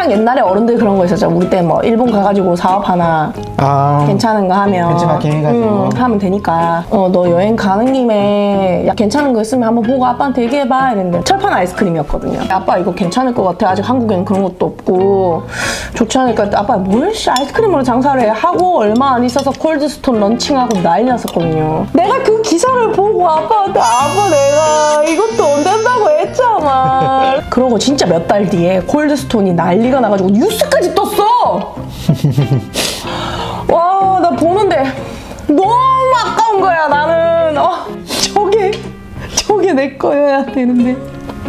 한창 옛날에 어른들 그런 거 있었죠. 우리 때 뭐 일본 가가지고 사업 하나 아 괜찮은 거 하면 벤치마킹 해가지고. 음, 하면 되니까. 어 너 여행 가는 김에 야 괜찮은 거 있으면 한번 보고 아빠한테 얘기해봐 이랬는데 철판 아이스크림이었거든요. 아빠 이거 괜찮을 것 같아. 아직 한국에는 그런 것도 없고 좋지 않으니까 아빠 뭘씨 아이스크림으로 장사를 해? 하고 얼마 안 있어서 콜드스톤 런칭하고 난리 났었거든요. 내가 그 기사를 보고 아빠한테 아빠 내가 이것도 안 된다고 했잖아 그러고 진짜 몇 달 뒤에 콜드스톤이 난리가 나가지고 뉴스까지 떴어 와, 나 보는데 너무 아까운 거야, 나는. 어, 저게, 저게 내 거여야 되는데.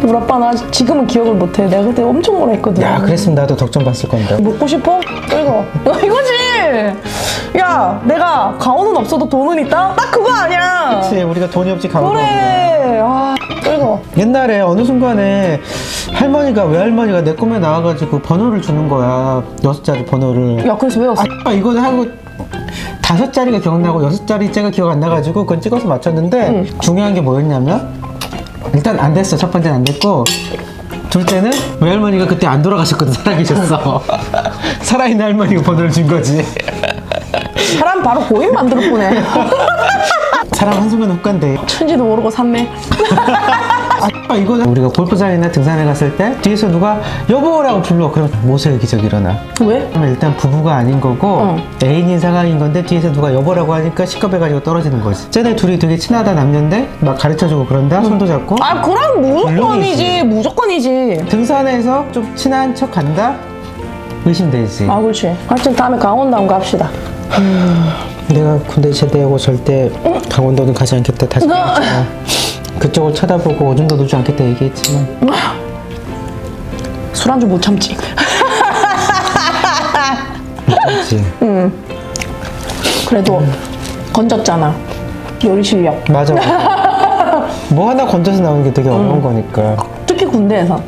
우리 아빠는 아직 지금은 기억을 못해. 내가 그때 엄청 뭐라 했거든. 야 그랬으면 나도 덕점 봤을 건데 먹고 싶어? 이거. 야, 이거지! 야, 내가 가오는 없어도 돈은 있다? 딱 그거 아니야! 그치 우리가 돈이 없지 강호도 없네 그래! 아, 이거. 옛날에 어느 순간에 할머니가 외할머니가 내 꿈에 나와가지고 번호를 주는 거야. 여섯 자리 번호를. 야, 그래서 외웠어. 아 이거는 하고 다섯 자리가 기억나고 여섯 자리째가 기억 안 나가지고 그건 찍어서 맞췄는데 중요한 게 뭐였냐면 일단 안 됐어. 첫 번째는 안 됐고 둘째는 외할머니가 그때 안 돌아가셨거든 살아계셨어 살아있는 할머니가 번호를 준 거지. 사람 바로 고인 만들어 보네. 사람 한순간 훅 간대. 천지도 모르고 샀네. 아 이거는 우리가 골프장이나 등산에 갔을 때 뒤에서 누가 여보라고 불러 그럼 모세의 기적 일어나 왜? 그러면 일단 부부가 아닌 거고 응. 애인인 상황인 건데 뒤에서 누가 여보라고 하니까 시겁해가지고 떨어지는 거지 쟤네 둘이 되게 친하다 남녀인데 막 가르쳐주고 그런다 손도 잡고 아, 그럼 무조건이지. 무조건이지. 등산에서 좀 친한 척 간다? 의심되지 아, 그렇지. 하여튼 다음에 강원도 한번 갑시다. 내가 군대 제대하고 절대 강원도는 가지 않겠다 다시 너- 말했지만 그쪽을 쳐다보고 오줌도 누지 않겠다 얘기했지만 술안주 못 참지. 그렇지 그래도 건졌잖아. 요리 실력. 맞아 맞아 뭐 하나 건져서 나오는 게 되게 어려운 거니까 특히 군대에서.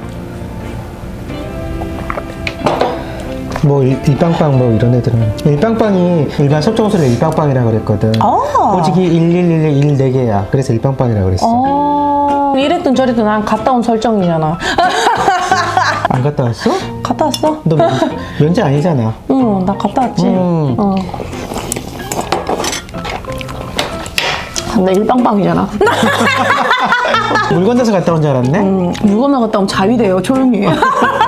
뭐 일, 일빵빵 뭐 이런 애들은 일빵빵이 일반 속정수를 일빵빵이라 그랬거든 아. 오직이 1111 1 4개야 그래서 일빵빵이라 그랬어 어, 이랬든 저랬든 난 갔다 온 설정이잖아. 안 갔다 왔어? 갔다 왔어? 너 면, 면제 아니잖아 응, 나 갔다 왔지. 음. 어. 근데 일빵빵이잖아. 물 건너서 갔다 온 줄 알았네 음, 물 건너 갔다 오면 자위돼요, 조용히.